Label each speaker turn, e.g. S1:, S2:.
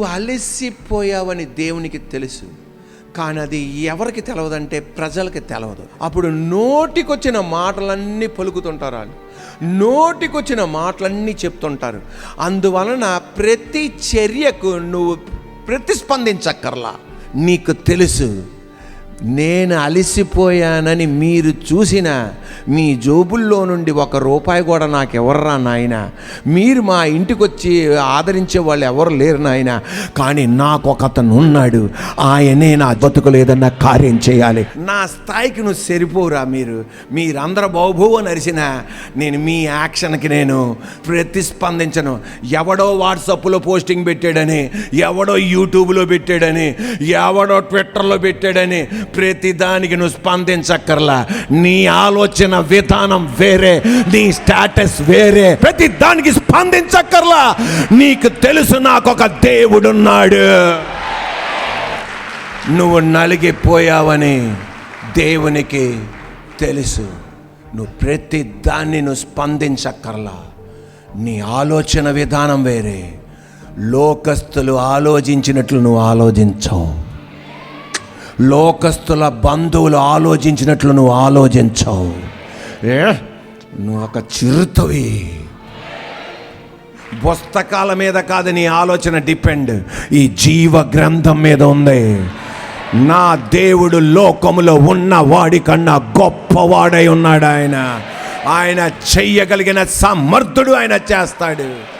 S1: నువ్వు అలసిపోయావని దేవునికి తెలుసు. కానీ అది ఎవరికి తెలవదంటే ప్రజలకి తెలవదు. అప్పుడు నోటికొచ్చిన మాటలన్నీ పలుకుతుంటారు వాళ్ళు. నోటికొచ్చిన మాటలన్నీ చెప్తుంటారు. అందువలన ప్రతి చర్యకు నువ్వు ప్రతిస్పందించక్కర్లా. నీకు తెలుసు. నేను అలసిపోయానని మీరు చూసిన మీ జోబుల్లో నుండి ఒక రూపాయి కూడా నాకు ఎవర్రా నాయన? మీరు మా ఇంటికి వచ్చి ఆదరించే వాళ్ళు ఎవరు లేరు నాయన. కానీ నాకు ఒక అతను ఉన్నాడు. ఆయనే నా బతుకులు ఏదన్నా కార్యం చేయాలి. నా స్థాయికి నువ్వు సరిపోరా మీరు. మీరందరూ బహుభూవ నరిసిన నేను మీ యాక్షన్కి నేను ప్రతిస్పందించను. ఎవడో వాట్సాప్లో పోస్టింగ్ పెట్టాడని ఎవడో యూట్యూబ్లో పెట్టాడని ఎవడో ట్విట్టర్లో పెట్టాడని ప్రతి దానికి నువ్వు స్పందించక్కర్లా. నీ ఆలోచన విధానం వేరే నీ స్టేటస్ వేరే. ప్రతి దానికి స్పందించక్కర్లా. నీకు తెలుసు నాకు ఒక దేవుడున్నాడు. నువ్వు నలిగిపోయావని దేవునికి తెలుసు. నువ్వు ప్రతి దాన్ని నువ్వు స్పందించక్కర్లా. నీ ఆలోచన విధానం వేరే. లోకస్తులు ఆలోచించినట్లు నువ్వు ఆలోచించవు. లోకస్తుల బంధువులు ఆలోచించినట్లు నువ్వు ఆలోచించవు. ఏ? నువ్వు ఒక చిరుతవి. పుస్తకాల మీద కాదు నీ ఆలోచన డిపెండ్. ఈ జీవ గ్రంథం మీద ఉంది. నా దేవుడు లోకములో ఉన్న వాడి కన్నా గొప్పవాడై ఉన్నాడు ఆయన. ఆయన చెయ్యగలిగిన సమర్థుడు ఆయన చేస్తాడు.